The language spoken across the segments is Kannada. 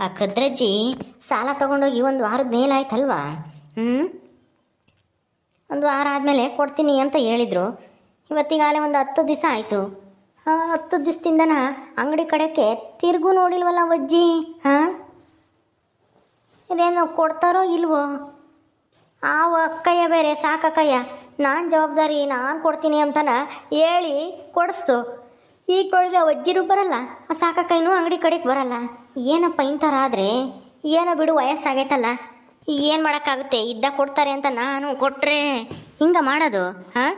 ಆ ಕದ್ರಜ್ಜಿ ಸಾಲ ತಗೊಂಡೋಗಿ ಒಂದು ವಾರದ ಮೇಲಾಯ್ತಲ್ವಾ? ಹ್ಞೂ ಒಂದು ವಾರ ಆದಮೇಲೆ ಕೊಡ್ತೀನಿ ಅಂತ ಹೇಳಿದರು. ಇವತ್ತಿಗಾಗಲೇ ಒಂದು ಹತ್ತು ದಿವಸ ಆಯಿತು. ಹತ್ತು ದಿವಸದಿಂದನ ಅಂಗಡಿ ಕಡೆಗೆ ತಿರುಗೂ ನೋಡಿಲ್ವಲ್ಲ ಅಜ್ಜಿ? ಹಾಂ? ಇದೇನು ಕೊಡ್ತಾರೋ ಇಲ್ವೋ? ಆ ಅಕ್ಕಯ್ಯ ಬೇರೆ, ಸಾಕಕ್ಕಯ್ಯ. ನಾನು ಜವಾಬ್ದಾರಿ, ನಾನು ಕೊಡ್ತೀನಿ ಅಂತನ ಹೇಳಿ ಕೊಡಿಸ್ತು. ಈಗ ನೋಡಿದ್ರೆ ಅಜ್ಜಿರು ಬರಲ್ಲ, ಆ ಸಾಕಕ್ಕಯ್ಯನೂ ಅಂಗಡಿ ಕಡೆಗೆ ಬರಲ್ಲ. ಏನಪ್ಪ ಇಂಥರ ಆದರೆ? ಏನೋ ಬಿಡು, ವಯಸ್ಸಾಗೈತಲ್ಲ. ಏನು ಮಾಡೋಕ್ಕಾಗುತ್ತೆ? ಇದ್ದ ಕೊಡ್ತಾರೆ ಅಂತ ನಾನು ಕೊಟ್ಟರೆ ಹಿಂಗೆ ಮಾಡೋದು, ಹಾಂ?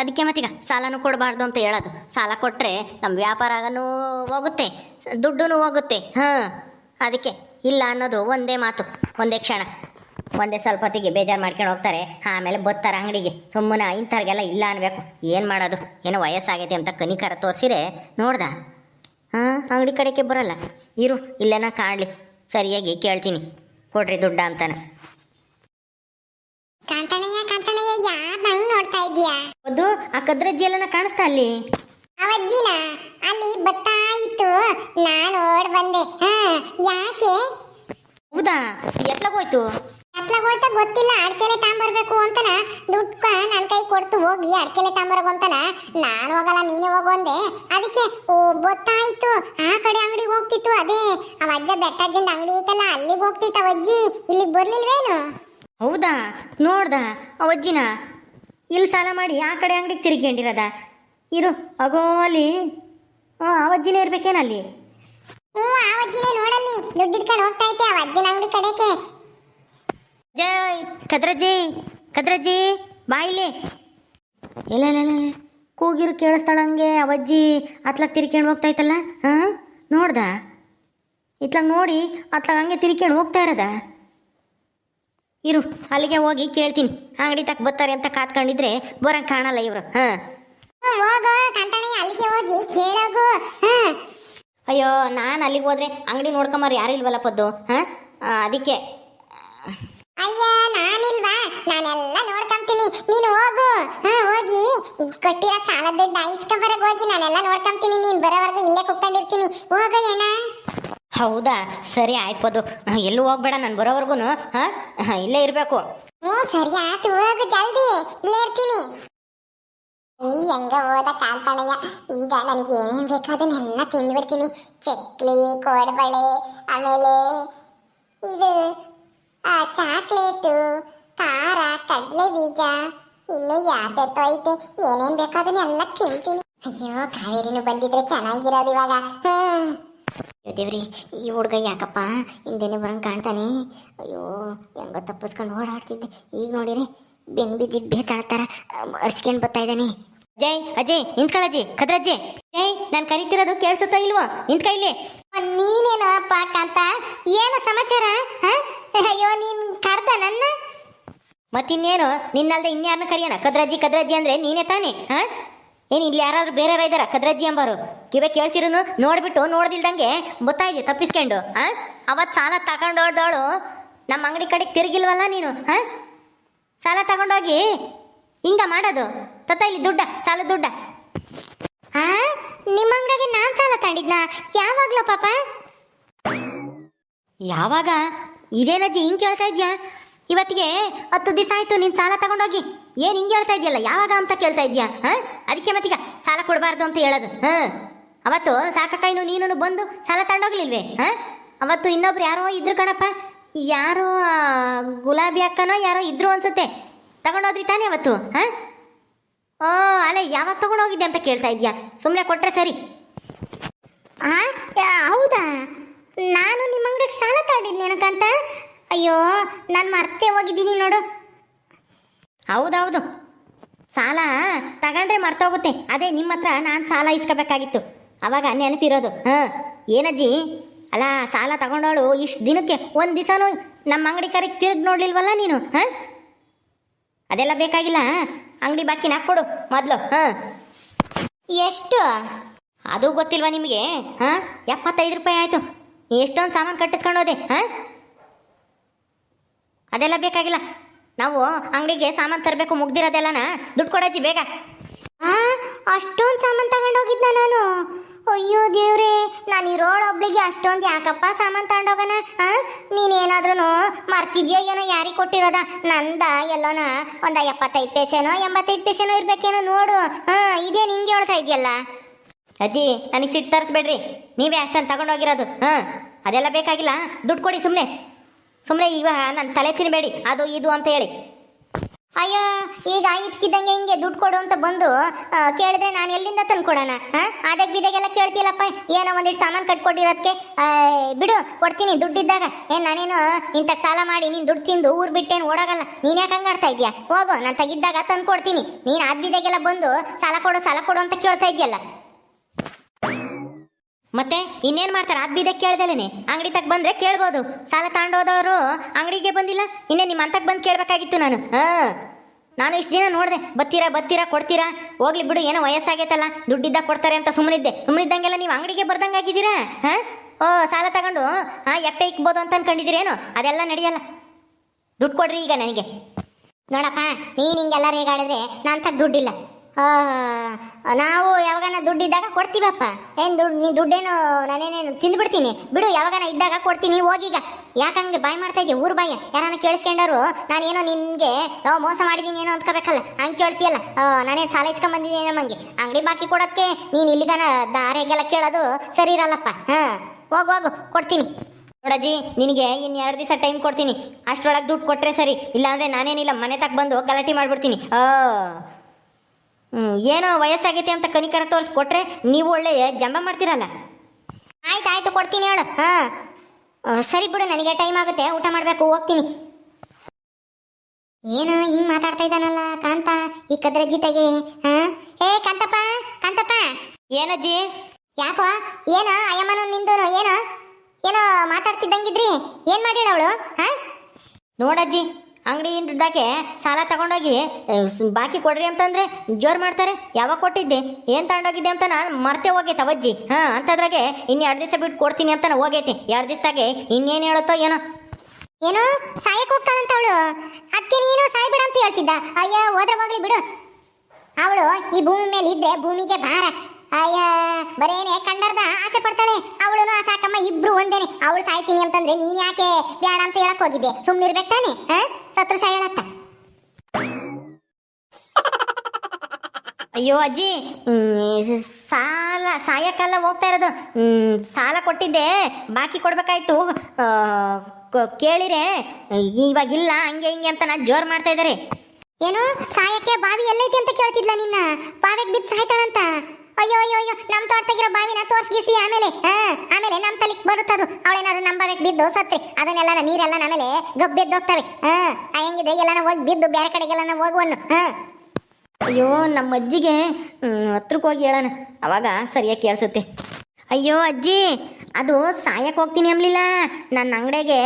ಅದಕ್ಕೆ ಮತ್ತೀಗ ಸಾಲನೂ ಕೊಡಬಾರ್ದು ಅಂತ ಹೇಳೋದು. ಸಾಲ ಕೊಟ್ಟರೆ ನಮ್ಮ ವ್ಯಾಪಾರನೂ ಹೋಗುತ್ತೆ ದುಡ್ಡು ಹೋಗುತ್ತೆ, ಹಾಂ? ಅದಕ್ಕೆ ಇಲ್ಲ ಅನ್ನೋದು ಒಂದೇ ಮಾತು, ಒಂದೇ ಕ್ಷಣ. ಒಂದೇ ಸ್ವಲ್ಪ ಹೊತ್ತಿಗೆ ಬೇಜಾರು ಮಾಡ್ಕೊಂಡು ಹೋಗ್ತಾರೆ. ಆಮೇಲೆ ಬತ್ತಾರೆ ಅಂಗಡಿಗೆ. ಸುಮ್ಮನೆ ಇಂಥವ್ರಿಗೆಲ್ಲ ಇಲ್ಲ ಅನ್ಬೇಕು. ಏನು ಮಾಡೋದು? ಏನೋ ವಯಸ್ಸಾಗೈತೆ ಅಂತ ಕನಿಕರ ತೋರಿಸಿರೆ ನೋಡ್ದ? ಹಾಂ ಅಂಗಡಿ ಕಡೆಗೆ ಬರಲ್ಲ. ಇರು ಇಲ್ಲೇನ ಕಾಣಲಿ. ಸರಿಯಾಗಿ ಕೇಳ್ತೀನಿ. ಕೊಡ್ರಿ ದುಡ್ಡ ಅಂತಾನೆ. ಕಾಂತಣಯ್ಯ ಕಾಂತಣಯ್ಯ ಯಾರ್ ನಂಗ್ ನೋಡ್ತಾ ಇದೀಯಾ ಅದು ಆ ಕದ್ರಜ್ಜಿ ಎಲ್ಲನ ಕಾಣಿಸ್ತಾ ಅಲ್ಲಿ? ಅವಜ್ಜಿನ ಅಲ್ಲಿ ಬತ್ತಾ ಇತ್ತು. ನಾನು ಓಡ್ ಬಂದೆ. ಹಾ ಯಾಕೆ? ಹೌದಾ? ಎತ್ಲಾಗೋಯ್ತು ಅತ್ಲಾಗ ಹೋಯ್ತಾ ಗೊತ್ತಿಲ್ಲ ಅಡ್ಕೆಲೆ ತಾಂಬರ್ಬೇಕು ಅಂತನ. ದುಡ್ಕ ನನ್ನ ಕೈ ಕೊಡ್ತು ಹೋಗಿ ಅಡ್ಕೆಲೆ ತಾಂಬರಗು ಅಂತನ. ನಾನು ಹೋಗಲ್ಲ ನೀನೇ ಹೋಗು ಅಂದೆ. ಅದಕ್ಕೆ ಓ ಗೊತ್ತಾಯ್ತು. ಆ ಕಡೆ ಅಂಗಡಿಗೆ ಹೋಗ್ತಿತ್ತು ಅದೇ. ಅವ ಅಜ್ಜ ಬೆಟ್ಟಜ್ಜಂದ ಅಂಗಡಿ ಐತಲ್ಲ ಅಲ್ಲಿಗೆ ಹೋಗ್ತಿತ್ತು ಅಜ್ಜಿ. ಇಲ್ಲಿಗೆ ಬರ್ಲಿಲ್ವೇನು? ಹೌದಾ? ನೋಡ್ದ ಅಜ್ಜಿನ. ಇಲ್ಲಿ ಸಾಲ ಮಾಡಿ ಆ ಕಡೆ ಅಂಗಡಿಗೆ ತಿರುಗಿಕೊಂಡಿರದ ಇರು ಅಗೋ ಅಲ್ಲಿ. ಹ್ಞೂ ಆ ಅಜ್ಜಿನೇ ಇರ್ಬೇಕೇನಲ್ಲಿ ಹ್ಞೂ ಆ ಅಜ್ಜಿನೇ ನೋಡಲ್ಲಿ. ದುಡ್ಡು ಇಟ್ಕೊಂಡು ಹೋಗ್ತಾ ಐತೆ ಆ ಅಜ್ಜನ ಅಂಗಡಿ ಕಡೆಗೆ. ಜೈ ಕದ್ರಜ್ಜಿ ಕದ್ರಜ್ಜಿ ಬಾಯಿಲಿ ಇಲ್ಲ. ಇಲ್ಲ ಇಲ್ಲ. ಕೂಗಿರು ಕೇಳಿಸ್ತಾಳಂಗೆ ಅವಜ್ಜಿ ಅತ್ಲಾಗ ತಿರ್ಕೊಂಡು ಹೋಗ್ತಾ ಇತ್ತಲ್ಲ? ಹಾಂ? ನೋಡ್ದ? ಇತ್ಲಾಗ ನೋಡಿ ಅತ್ಲಾಗ ಹಂಗೆ ತಿರ್ಕೊಂಡು ಹೋಗ್ತಾ ಇರೋದ? ಇರು ಅಲ್ಲಿಗೆ ಹೋಗಿ ಕೇಳ್ತೀನಿ. ಅಂಗಡಿ ತಕ್ಕ ಬರ್ತಾರೆ ಅಂತ ಕಾತ್ಕೊಂಡಿದ್ರೆ ಬರಂಗೆ ಕಾಣಲ್ಲ ಇವರು. ಹಾಂ. ಅಲ್ಲಿಗೆ ಹೋಗಿ ಕೇಳೋಗು. ಅಯ್ಯೋ ನಾನು ಅಲ್ಲಿಗೆ ಹೋದ್ರೆ ಅಂಗಡಿ ನೋಡ್ಕೊಂಬಾರ ಯಾರು ಇಲ್ವಲ್ಲ ಪದ್ದು ಹಾಂ ಅದಕ್ಕೆ. ಅಯ್ಯ ನಾನಿಲ್ವಾ? ನಾನೆಲ್ಲ ನೋಡ್ಕೊಂತೀನಿ ನೀನು ಹೋಗು. ಹಾ ಹೋಗಿ. ಕೊಟ್ಟಿರೋ ಸಾಲದ ದುಡ್ಡು ಇಸ್ಕೊಂಬರಕ್ ಹೋಗಿ ನಾನೆಲ್ಲ ನೋಡ್ಕೊಂತೀನಿ ನೀನ್ ಬರೋವರೆಗೂ ಇಲ್ಲೇ ಕುತ್ಕೊಂಡಿರ್ತೀನಿ. ಹೋಗು ಅಣ್ಣ. ಹೌದಾ? ಸರಿ ಆಯ್ತು ಎಲ್ಲೂ ಹೋಗ್ಬೇಡ ನಾನು ಬರೋವರೆಗೂ ಹಾಂ? ಇಲ್ಲೇ ಇರಬೇಕು. ಹ್ಞೂ ಸರಿ ಆಯ್ತು ಹೋಗು ಜಲ್ದಿ. ಇಲ್ಲೇ ಇರ್ತೀನಿ. ಈ ಹೆಂಗ ಹೋದ ಕಾಂತಣಯ್ಯ ಈಗ ನನಗೆ ಏನೇನ್ ಬೇಕೋ ಅದನ್ನೆಲ್ಲ ತಿಂದ್ಬಿಡ್ತೀನಿ. ಚಕ್ಲಿ ಕೋಡ್ಬಳೆ ಆಮೇಲೆ ಇದು ಆ ಚಾಕ್ಲೇಟು ಖಾರ ಕಡಲೆ ಬೀಜ ಇನ್ನು ಯಾವ್ದೆತ್ತೋ ಐತೆ ಏನೇನ್ ಬೇಕೋ ಅದನ್ನೆಲ್ಲ ತಿಂತೀನಿ. ಅಯ್ಯೋ ಕಾವೇರಿನು ಬಂದಿದ್ರೆ ಚೆನ್ನಾಗಿರೋದು ಇವಾಗ. ಹ್ಮ್. ದೇವ್ರಿ ಈ ಹುಡುಗ ಯಾಕಪ್ಪ ಹಿಂದೆನೆ ಬರಂಗೆ ಕಾಣ್ತಾನೆ? ಅಯ್ಯೋ ಹೆಂಗ ತಪ್ಪಿಸ್ಕೊಂಡು ಓಡಾಡ್ತಿದ್ದೆ. ಈಗ ನೋಡಿರಿ ಬೆನ್ ಬಿದ್ದಿದ್ದು ಬೇತಾಡ್ತಾರ ಅರ್ಸ್ಕೊಂಡು ಬರ್ತಾ ಇದ್ದಾನೆ. ಜೈ ಅಜಯ್ ನಿಂತ್ಕೊಳ್ಳಜ್ಜಿ ಕದ್ರಜ್ಜಿ. ಜೈ ನಾನು ಕರಿತಿರೋದು ಕೇಳಿಸುತ್ತಾ ಇಲ್ವೋ? ನಿಂತ್ಕ ಇಲ್ಲಿ. ನೀನೇನಪ್ಪ ಕಾಂತ ಏನು ಸಮಾಚಾರ? ಹ? ಅಯ್ಯೋ ನೀನ್ ಕರ್ದ ನನ್ನ? ಮತ್ತಿನ್ನೇನು? ನಿನ್ನಲ್ದೆ ಇನ್ಯಾರನ್ನ ಕರಿಯೋಣ? ಕದ್ರಜ್ಜಿ ಕದ್ರಜ್ಜಿ ಅಂದ್ರೆ ನೀನೇ ತಾನೇ ಹಾ? ಏನು ಇಲ್ಲಿ ಯಾರಾದ್ರೂ ಬೇರೆ ಇದ್ದಾರ? ಕದ್ರಜ್ಜಿ ಅಂಬಾರು. ಕಿವೆ ಕೇಳ್ತಿರೋನು ನೋಡ್ಬಿಟ್ಟು ನೋಡ್ದಿಲ್ದಂಗೆ ಗೊತ್ತಾ ಇದೆ ತಪ್ಪಿಸ್ಕೊಂಡು ಹ? ಅವತ್ತು ಸಾಲ ತಗೊಂಡೋಡ್ದೋಳು ನಮ್ಮ ಅಂಗಡಿ ಕಡೆಗೆ ತಿರುಗಿಲ್ವಲ್ಲ ನೀನು ಹಾ? ಸಾಲ ತಗೊಂಡೋಗಿ ಹಿಂಗ. ಮಾಡೋದು. ತತ್ತ ಇಲ್ಲಿ ದುಡ್ಡ ಸಾಲ ದುಡ್ಡ. ಆ? ನಿಮ್ಮ ಅಂಗಡಿಗೆ ನಾನ್ ಸಾಲ ತಂಡಿದ್ನ? ಯಾವಾಗ್ಲೋ ಪಾಪ? ಯಾವಾಗ? ಇದೇನಜ್ಜಿ ಹಿಂಗೆ ಕೇಳ್ತಾ ಇದೆಯಾ? ಇವತ್ತಿಗೆ ಹತ್ತು ದಿವಸ ಆಯ್ತು, ನೀನು ಸಾಲ ತಗೊಂಡೋಗಿ. ಏನು ಹಿಂಗೆ ಹೇಳ್ತಾ ಇದೆಯಲ್ಲ, ಯಾವಾಗ ಅಂತ ಕೇಳ್ತಾ ಇದೆಯಾ? ಹಾಂ? ಅದಕ್ಕೆ ಮತ್ತೀಗ ಸಾಲ ಕೊಡಬಾರ್ದು ಅಂತ ಹೇಳೋದು. ಹಾಂ? ಅವತ್ತು ಸಾಕಕ್ಕಾಯಿನು ನೀನು ಬಂದು ಸಾಲ ತಗೊಂಡೋಗ್ಲಿಲ್ವೇ? ಹಾಂ? ಅವತ್ತು ಇನ್ನೊಬ್ರು ಯಾರೋ ಇದ್ರು ಕಣಪ್ಪ. ಯಾರೋ ಗುಲಾಬಿ ಅಕ್ಕನೋ ಯಾರೋ ಇದ್ರು ಅನ್ಸುತ್ತೆ. ತಗೊಂಡೋದ್ರಿ ತಾನೇ ಅವತ್ತು, ಹಾಂ? ಓ ಅಲ್ಲೇ ಯಾವಾಗ ತಗೊಂಡೋಗಿದ್ದೆ ಅಂತ ಕೇಳ್ತಾ ಇದೆಯಾ? ಸುಮ್ಮನೆ ಕೊಟ್ಟರೆ ಸರಿ. ಹಾಂ ಹೌದಾ? ನಾನು ನಿಮ್ಮ ಅಂಗಡಿಗೆ ಸಾಲ ತಗೊಂಡಿದ್ನೇನಕ್ಕಂತ ಅಯ್ಯೋ ನಾನು ಮರ್ತೆ ಹೋಗಿದ್ದೀನಿ ನೋಡು. ಹೌದೌದು. ಸಾಲ ತಗೊಂಡ್ರೆ ಮರ್ತೋಗುತ್ತೆ. ಅದೇ ನಿಮ್ಮ ಹತ್ರ ನಾನು ಸಾಲ ಇಸ್ಕೋಬೇಕಾಗಿತ್ತು. ಅವಾಗ ನೆನಪಿರೋದು. ಹಾಂ ಏನಜ್ಜಿ? ಅಲ್ಲ ಸಾಲ ತಗೊಂಡವಳು ಇಷ್ಟು ದಿನಕ್ಕೆ ಒಂದು ದಿವಸನೂ ನಮ್ಮ ಅಂಗಡಿ ಕರೆಗೆ ತಿರುಗಿ ನೋಡ್ಲಿಲ್ವಲ್ಲ ನೀನು? ಹಾಂ? ಅದೆಲ್ಲ ಬೇಕಾಗಿಲ್ಲ. ಅಂಗಡಿ ಬಾಕಿ ಕೊಡು ಮೊದಲು. ಹಾಂ. ಎಷ್ಟು? ಅದು ಗೊತ್ತಿಲ್ವಾ ನಿಮಗೆ? ಹಾಂ ಎಪ್ಪತ್ತೈದು ರೂಪಾಯಿ ಆಯಿತು. ಎಷ್ಟೊಂದು ಸಾಮಾನು ಕಟ್ಟಿಸ್ಕೊಂಡು ಹೋದೆ, ಹಾಂ? ಅದೆಲ್ಲ ಬೇಕಾಗಿಲ್ಲ. ನಾವು ಅಂಗಡಿಗೆ ಸಾಮಾನು ತರಬೇಕು, ಮುಗ್ದಿರೋದೆಲ್ಲನ ದುಡ್ಡು ಕೊಡಜ್ಜಿ, ಬೇಗ. ಅಷ್ಟೊಂದು ಸಾಮಾನು ತಗೊಂಡೋಗಿದ್ದ ನಾನು. ಅಯ್ಯೋ ದೇವ್ರೆ, ನಾನು ಇರೋಳ ಒಬ್ಳಿಗೆ ಅಷ್ಟೊಂದು ಯಾಕಪ್ಪ ಸಾಮಾನು ತಗೊಂಡೋಗನ ನೀನೇನಾದ್ರೂ ಮರ್ತಿದ್ಯೋ ಏನೋ ಯಾರಿಗೆ ಕೊಟ್ಟಿರೋದ? ನಂದ, ಎಲ್ಲೋನ ಒಂದು ಎಪ್ಪತ್ತೈದು ಪೈಸೆನೋ, ಎಂಬತ್ತೈದು ಪೈಸೆನೋ ಇರಬೇಕೇನೋ ನೋಡು. ಹಾಂ, ಇದೇನು ನಿಂಗೆ ಹೇಳ್ತಾ ಇದೆಯಲ್ಲ? ಅಜ್ಜಿ, ನನಗೆ ಸಿಟ್ಟು ತರಿಸ್ಬೇಡ್ರಿ. ನೀವೇ ಅಷ್ಟನ್ನು ತಗೊಂಡೋಗಿರೋದು ಹಾಂ, ಅದೆಲ್ಲ ಬೇಕಾಗಿಲ್ಲ. ದುಡ್ಡು ಕೊಡಿ ಸುಮ್ಮನೆ ಸುಮ್ಮನೆ ಈಗ ನನ್ನ ತಲೆ ತಿನ್ನಬೇಡಿ ಅದು ಇದು ಅಂತ ಹೇಳಿ. ಅಯ್ಯೋ, ಈಗ ಇದ್ಕಿದ್ದಂಗೆ ಹಿಂಗೆ ದುಡ್ಡು ಕೊಡು ಅಂತ ಬಂದು ಕೇಳಿದ್ರೆ ನಾನು ಎಲ್ಲಿಂದ ತಂದು ಕೊಡೋಣ? ಹಾಂ? ಅದಕ್ಕೆ ಬಿದಾಗೆಲ್ಲ ಕೇಳ್ತಿಲ್ಲಪ್ಪ ಏನೋ ಒಂದಿಷ್ಟು ಸಾಮಾನು ಕಟ್ಕೊಟ್ಟಿರೋದಕ್ಕೆ ಬಿಡು, ಕೊಡ್ತೀನಿ ದುಡ್ಡಿದ್ದಾಗ. ಏನು ನಾನೇನು ಇಂಥ ಸಾಲ ಮಾಡಿ ನೀನು ದುಡ್ಡು ತಿಂದು ಊರು ಬಿಟ್ಟೇನು ಓಡಾಗಲ್ಲ. ನೀನು ಯಾಕೆ ಹಂಗಾಡ್ತಾ ಇದೆಯಾ? ಹೋಗು, ನಾನು ತೆಗಿದ್ದಾಗ ತಂದು ಕೊಡ್ತೀನಿ ನೀನು ಆದ ಬಿದಾಗೆಲ್ಲ ಬಂದು ಸಾಲ ಕೊಡು ಸಾಲ ಕೊಡು ಅಂತ ಕೇಳ್ತಾ ಇದೆಯಲ್ಲ. ಮತ್ತೆ ಇನ್ನೇನು ಮಾಡ್ತಾರೆ? ಅದ್ ಬೀದಕ್ಕೆ ಕೇಳ್ದಲೇನೆ ಅಂಗಡಿ ತಗ ಬಂದ್ರೆ ಕೇಳ್ಬೋದು. ಸಾಲ ತಗೊಂಡೋದವರು ಅಂಗಡಿಗೆ ಬಂದಿಲ್ಲ. ಇನ್ನೇ ನಿಮ್ಮ ಅಂತಕ್ಕೆ ಬಂದು ಕೇಳಬೇಕಾಗಿತ್ತು ನಾನು. ಹಾಂ. ನಾನು ಇಷ್ಟು ದಿನ ನೋಡಿದೆ. ಬತ್ತೀರಾ ಬತ್ತೀರಾ, ಕೊಡ್ತೀರಾ? ಹೋಗ್ಲಿ ಬಿಡು, ಏನೋ ವಯಸ್ಸಾಗೈತಲ್ಲ. ದುಡ್ಡಿದ್ದಾಗ ಕೊಡ್ತಾರೆ ಅಂತ ಸುಮ್ಮನಿದ್ದೆ ಸುಮ್ಮನಿದ್ದಂಗೆಲ್ಲ ನೀವು ಅಂಗಡಿಗೆ ಬರ್ದಂಗೆ ಆಗಿದ್ದೀರಾ? ಹಾಂ? ಓ, ಸಾಲ ತಗೊಂಡು, ಹಾಂ ಎಪ್ಪೆ ಇಕ್ಬೋದು ಅಂತ ಅನ್ಕೊಂಡಿದ್ದೀರೇನು ಅದೆಲ್ಲ ನಡೆಯಲ್ಲ. ದುಡ್ಡು ಕೊಡ್ರಿ ಈಗ ನನಗೆ. ನೋಡಪ್ಪ, ನೀನು ಹಿಂಗೆಲ್ಲ ರೇಗಾಡಿದ್ರೆ ನಾನು ತಗ ದುಡ್ಡಿಲ್ಲ. ನಾವು ಯಾವಾಗನ ದುಡ್ಡಿದ್ದಾಗ ಕೊಡ್ತೀವಪ್ಪ ಏನು ದುಡ್ಡು ನೀ ದುಡ್ಡೇನು ನಾನೇನೇನು ತಿಂದ್ಬಿಡ್ತೀನಿ. ಬಿಡು, ಯಾವಾಗನ ಇದ್ದಾಗ ಕೊಡ್ತೀನಿ. ಹೋಗೀಗ ಯಾಕಂಗೆ ಬಾಯ್ ಮಾಡ್ತಾ ಇದ್ದೀವಿ ಊರು ಬಾಯ. ಯಾರನ್ನ ಕೇಳಿಸ್ಕೊಂಡಾರು, ನಾನೇನೋ ನಿನಗೆ ಮೋಸ ಮಾಡಿದ್ದೀನಿ ಏನೋ ಅಂದ್ಕೋಬೇಕಲ್ಲ. ಹಂಗೆ ಕೇಳ್ತೀಯಲ್ಲ. ನಾನೇನು ಸಾಲ ಇಸ್ಕೊಂಬಂದಿದ್ದೀನಿ ನಮಗೆ ಅಂಗಡಿ ಬಾಕಿ ಕೊಡೋದಕ್ಕೆ ನೀನು ಇಲ್ಲಿಗನ ದಾರೆಗೆಲ್ಲ ಕೇಳೋದು ಸರಿ ಇರಲ್ಲಪ್ಪ. ಹಾಂ, ಹೋಗು ಹೋಗು. ಕೊಡ್ತೀನಿ. ನೋಡಜ್ಜಿ, ನಿನಗೆ ಇನ್ನು ಎರಡು ದಿವಸ ಟೈಮ್ ಕೊಡ್ತೀನಿ. ಅಷ್ಟರೊಳಗೆ ದುಡ್ಡು ಕೊಟ್ಟರೆ ಸರಿ. ಇಲ್ಲಾಂದರೆ ನಾನೇನಿಲ್ಲ, ಮನೆ ತಕ್ಕ ಬಂದು ಗಲಾಟೆ ಮಾಡಿಬಿಡ್ತೀನಿ. ಓ. ಏನೋ ವಯಸ್ಸಾಗೈತೆ ಅಂತ ಕನಿಕರ ತೋರಿಸ್ಕೊಟ್ರೆ ನೀವು ಒಳ್ಳೆ ಜಂಬ ಮಾಡ್ತೀರಲ್ಲ. ಆಯ್ತು ಆಯ್ತು ಕೊಡ್ತೀನಿ ಹೇಳು. ಹಾಂ. ಸರಿ ಬಿಡು ನನಗೆ ಟೈಮ್ ಆಗುತ್ತೆ ಊಟ ಮಾಡಬೇಕು ಹೋಗ್ತೀನಿ. ಏನು ಹಿಂಗೆ ಮಾತಾಡ್ತಾ ಇದ್ದಾನಲ್ಲ ಕಾಂತ ಈ ಕದ್ರ ಜೀತೆಗೆ ಹೇ? ಏ ಕಾಂತಪ್ಪ ಕಾಂತಪ್ಪ. ಏನಜ್ಜಿ ಯಾಕೋ? ಏನ ಅಯ್ಯಮ್ಮನ ನಿಂದು ಏನೋ? ಏನೋ ಮಾತಾಡ್ತಿದ್ದಂಗಿದ್ರಿ? ಏನು ಮಾಡಿಳ ಅವಳು ಹಾಂ? ನೋಡಜ್ಜಿ ಅಂಗಡಿಯಿಂದಾಗೆ ಸಾಲ ತಗೊಂಡೋಗಿ ಬಾಕಿ ಕೊಡ್ರಿ ಅಂತಂದ್ರೆ ಜೋರು ಮಾಡ್ತಾರೆ. ಯಾವಾಗ ಕೊಟ್ಟಿದ್ದೆ? ಏನ್ ತಗೊಂಡೋಗಿದ್ದೆ ಅಂತ ನಾನು ಮರ್ತೆ ಹೋಗೈತೆ ಅವಜ್ಜಿ. ಹಾ, ಅಂತದ್ರಾಗೆ ಇನ್ನು ಎರಡು ದಿವಸ ಬಿಟ್ಟು ಕೊಡ್ತೀನಿ ಅಂತ ಹೋಗೈತೆ. ಎರಡು ದಿವಸದಾಗೆ ಇನ್ನೇನು ಹೇಳುತ್ತೋ ಏನೋ. ಏನು? ಸಾಯಕ್ಕೆ ಹೋಗ್ತಾಳಂತ ಅವಳು? ಅದಕ್ಕೆ ನೀನು ಸಾಯ್ಬೇಡ ಅಂತ ಹೇಳ್ತಿದ್ದ. ಅಯ್ಯ, ಹೋದ್ರೆ ಹೋಗ್ಲಿ ಬಿಡು. ಅವಳು ಈ ಭೂಮಿ ಮೇಲೆ ಇದ್ರೆ ಭೂಮಿಗೆ ಭಾರ. ಅಯ್ಯ, ಬರೇನೆ ಕಂಡರ್ದ ಆಸೆ ಪಡ್ತಾಳೆ. ಅವಳು ಸಾಕಮ್ಮ, ಇಬ್ರು ಒಂದೇನೆ. ಅವಳು ಸಾಯ್ತೀನಿ ಅಂತಂದ್ರೆ ನೀನ್ ಯಾಕೆ ಬೇಡ ಅಂತ ಹೇಳಕ್ ಹೋಗಿದ್ದೆ? ಸುಮ್ನಿರ್ಬೇಕಾನೆ ಹಾ? ಸತ್ರ ಸಾಯಣತ್ತ ಅಯ್ಯೋ ಅಜ್ಜಿ ಸಾಲ ಸಾಯಕ್ಕೆಲ್ಲ ಹೋಗ್ತಾ ಇರೋದು. ಸಾಲ ಕೊಟ್ಟಿದ್ದೆ, ಬಾಕಿ ಕೊಡ್ಬೇಕಾಯ್ತು. ಕೇಳಿರೆ ಇವಾಗಿಲ್ಲ ಹಂಗೆ ಹಿಂಗೆ ಅಂತ ನಾನು ಜೋರ್ ಮಾಡ್ತಾ ಇದ್ದಾರೆ. ಏನು, ಸಾಯಕ್ಕೆ ಬಾವಿ ಎಲ್ಲೈತಿ ಅಂತ ಕೇಳ್ತಿದ್ಲ ನಿನ್ನ? ಬಾವಿಗೆ ಬಿದ್ದು ಸಾಯ್ತಾಳಂತ? ಅಯ್ಯೋ ಅಯ್ಯೋ ಅಯ್ಯೋ, ನಮ್ ತೋಟದಾಗಿರೋ ಬಾವಿನ ತೋರ್ಸ್ಗಿಸಿ ಆಮೇಲೆ, ಹಾ, ಆಮೇಲೆ ನಮ್ ತಲೆಗೆ ಬರುತ್ತದು. ಅವಳೇನಾದ್ರು ನಂಬಬೇಕು ಬಿದ್ದು ಸತ್ರೆ ಅದನ್ನೆಲ್ಲ ನೀರೆಲ್ಲ ಆಮೇಲೆ ಗಬ್ಬೆದ್ದೋಗ್ತವೆ ಹಾ ಹೆಂಗಿದೆ? ಎಲ್ಲಾನ ಹೋಗಿ ಬಿದ್ದು ಬೇರೆ ಕಡೆಗೆಲ್ಲ ಹೋಗುವನ್ನು ಹಾ. ಅಯ್ಯೋ, ನಮ್ಮ ಅಜ್ಜಿಗೆ ಹತ್ರಕ್ಕೆ ಹೋಗಿ ಹೇಳೋಣ. ಅವಾಗ ಸರಿಯಾಗಿ ಕೇಳಿಸುತ್ತೆ. ಅಯ್ಯೋ, ಅಜ್ಜಿ, ಅದು ಸಾಯಕ್ಕೆ ಹೋಗ್ತೀನಿ ಅಂಬಲಿಲ್ಲ ನನ್ನ ಅಂಗಡಿಗೆ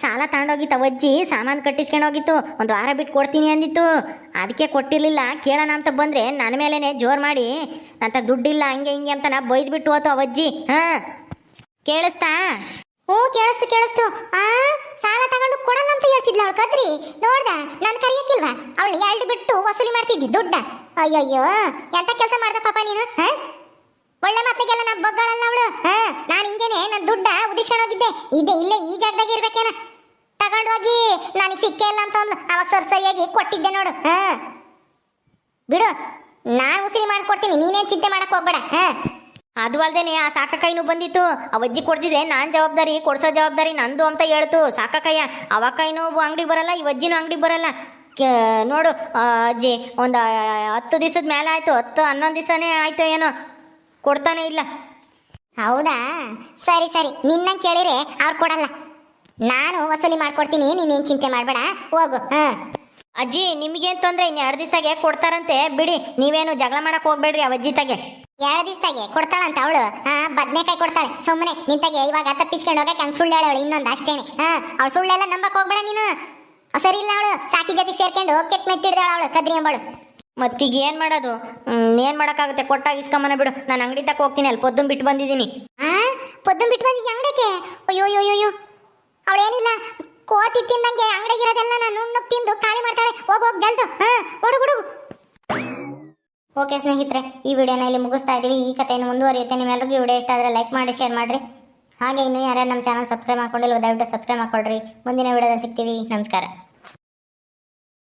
ಸಾಲ ತಗೊಂಡೋಗಿತ್ತು ಅವಜ್ಜಿ ಸಾಮಾನು ಕಟ್ಟಿಸ್ಕೊಂಡು ಹೋಗಿತ್ತು. ಒಂದು ವಾರ ಬಿಟ್ಟು ಕೊಡ್ತೀನಿ ಅಂದಿತ್ತು. ಅದಕ್ಕೆ ಕೊಟ್ಟಿರಲಿಲ್ಲ. ಕೇಳೋಣ ಅಂತ ಬಂದರೆ ನನ್ನ ಮೇಲೇ ಜೋರು ಮಾಡಿ ಅಂತ ದುಡ್ಡಿಲ್ಲ, ಹಂಗೆ ಹಿಂಗೆ ಅಂತ ನಾ ಬೈದ್ಬಿಟ್ಟು ಹೋತು ಅವಜ್ಜಿ. ಹಾ, ಕೇಳಿಸ್ತಾ? ಓ ಕೇಳಿಸ್ತು ಕೇಳಿಸ್ತು. ಆ, ಸಾಲ ತಗೊಂಡು ಕೊಡಲ್ಲ ಅಂತ ಹೇಳ್ತಿದ್ಲ ಅವಳು, ಕದ್ರಿ. ನೋಡ್ದ, ನಾನು ಕರಿಯಕ್ಕಿಲ್ವಾ? ಅವಳು ಎರಡು ಬಿಟ್ಟು ವಸೂಲಿ ಮಾಡ್ತಿದ್ದಿ ದುಡ್ಡ. ಅಯ್ಯಯ್ಯೋ, ಎಂತ ಕೆಲಸ ಮಾಡ್ದ ಪಾಪ ನೀನು, ಹಾ? ಒಳ್ಳೆ ಮಾತಿಗೆಲ್ಲ ನಾ ಬಗ್ಗಳಲ್ಲ ಅವಳು, ಹಾ? ನಾನು ಹಿಂಗೇನೆ ನನ್ನ ದುಡ್ಡ ಉದಿಸ್ಕೊಂಡು ಹೋಗಿದ್ದೆ. ಇದೆ ಇಲ್ಲೇ ಈ ಜಾಗದಾಗ ಇರ್ಬೇಕೇನ. ತಗೊಂಡು ಹೋಗಿ, ನನಗೆ ಸಿಕ್ಕೇ ಇಲ್ಲ ಅಂತ ಅವಾಗ ಸರ್ ಸರಿಯಾಗಿ ಕೊಟ್ಟಿದ್ದೆ ನೋಡು, ಹಾ? ಬಿಡು. ನಾನು ಉಸಿರಿ ಮಾಡ್ಕೊಡ್ತೀನಿ ನೀನೇನ್ ಚಿಂತೆ ಮಾಡಕ್ ಹೋಗ್ಬೇಡ ಹಾ? ಅದು ಅಲ್ದೇನೆ ಆ ಸಾಕಕಾಯಿನೂ ಬಂದಿತ್ತು. ಆ ಅಜ್ಜಿ ಕೊಡ್ತಿದ್ರೆ ನಾನು ಜವಾಬ್ದಾರಿ ಕೊಡ್ಸೋ ಜವಾಬ್ದಾರಿ ನಂದು ಅಂತ ಹೇಳ್ತು. ಸಾಕಕಾಯ ಅವಕಾಯಿನೂ ಅಂಗಡಿ ಬರಲ್ಲ ಈ ಅಜ್ಜಿನೂ ಅಂಗಡಿ ಬರಲ್ಲ. ನೋಡು ಅಜ್ಜಿ ಒಂದು ಹತ್ತು ದಿವಸದ ಮೇಲೆ ಆಯ್ತು ಹತ್ತು ಹನ್ನೊಂದು ದಿವಸನೇ ಆಯ್ತು ಏನೋ. ಕೊಡ್ತಾನೆ ಇಲ್ಲ. ಹೌದಾ? ಸರಿ ಸರಿ ನಿನ್ನ ಕೇಳಿರೆ ಅವ್ರು ಕೊಡಲ್ಲ. ನಾನು ವಸೂಲಿ ಮಾಡ್ಕೊಡ್ತೀನಿ ನೀನೇನು ಚಿಂತೆ ಮಾಡಬೇಡ ಹೋಗು ಹಾಂ? ಅಜ್ಜಿ ನಿಮಗೇನು ತೊಂದರೆ? ಇನ್ನು ಎರಡು ದಿವಸದಾಗೆ ಕೊಡ್ತಾರಂತೆ? ಬಿಡಿ ನೀವೇನು ಜಗಳ ಮಾಡಕ್ ಹೋಗ್ಬೇಡ್ರಿ ಆ ಅಜ್ಜಿ ತಗೆ. ಎರಡು ದಿವಸದಾಗೆ ಕೊಡ್ತಾಳಂತ ಅವಳು? ಹಾ ಬದ್ನೆಕಾಯಿ ಕೊಡ್ತಾಳೆ. ಸುಮ್ಮನೆ ನಿಂತಾಗೆ ಇವಾಗ ತಪ್ಪಿಸ್ಕೊಂಡು ಹೋಗಕ್ಕೆ ಹಂಗೆ ಸುಳ್ಳು ಹೇಳವಳು ಇನ್ನೊಂದು ಅಷ್ಟೇನೆ. ಹಾ ಅವಳು ಸುಳ್ಳೆಲ್ಲ ನಂಬಕ್ ಹೋಗ್ಬೇಡ ನೀನು. ಸರಿ ಇಲ್ಲ ಅವಳು. ಸಾಕಿ ಜೊತೆಗೆ ಸೇರ್ಕೊಂಡು ಕೆಟ್ಟ ಮೆಟ್ಟಿಡ್ದಾಳ ಅವಳು ಕದ್ರಿ ಎಂಬಳು ಮತ್ತೀಗ ಏನು ಮಾಡೋದು? ಏನು ಮಾಡೋಕ್ಕಾಗುತ್ತೆ? ಕೊಟ್ಟಾಗ ಇಸ್ಕೊಂಬನ ಬಿಡು. ನಾನು ಅಂಗಡಿ ತಕ್ಕ ಹೋಗ್ತೀನಿ ಅಲ್ಲಿ ಪೊದ್ದು ಬಿಟ್ಟು ಬಂದಿದ್ದೀನಿ. ಹಾ ಪೊದ್ದು ಬಿಟ್ಟು ಬಂದಿದ್ದೀನಿ ಅಂಗಡಿಗೆ ಅಯ್ಯೋ ಅಯ್ಯೋ ಅಯ್ಯೋ. ಅವಳೇನಿಲ್ಲ ಕೋತಿ ತಿಂದಂಗೆ ಅಂಗಡಿಗಿರೋದೆಲ್ಲ ನಾನು ತಿಂದು ಖಾಲಿ ಮಾಡ್ತಾಳೆ ಹೋಗ್ ಜಲ್ದು. ಹಾ ಓಕೆ ಸ್ನೇಹಿತರೆ, ಈ ವಿಡಿಯೋನ ಇಲ್ಲಿ ಮುಗಿಸ್ತಾ ಇದ್ದೀವಿ ಈ ಕಥೆಯನ್ನು ಮುಂದುವರಿಯುತ್ತೆ. ನಿಮ್ಮೆಲ್ಲರಿಗೂ ಈ ವಿಡಿಯೋ ಇಷ್ಟ ಆದರೆ ಲೈಕ್ ಮಾಡಿ ಶೇರ್ ಮಾಡಿರಿ. ಹಾಗೆ ಇನ್ನೂ ಯಾರ್ಯಾರು ನಮ್ಮ ಚಾನಲ್ ಸಬ್ಸ್ಕ್ರೈಬ್ ಮಾಡ್ಕೊಂಡಿಲ್ಲ, ದಯವಿಟ್ಟು ಸಬ್ಸ್ಕ್ರೈಬ್ ಮಾಡ್ಕೊಳ್ರಿ. ಮುಂದಿನ ವಿಡಿಯೋದಲ್ಲಿ ಸಿಗ್ತೀವಿ. ನಮಸ್ಕಾರ.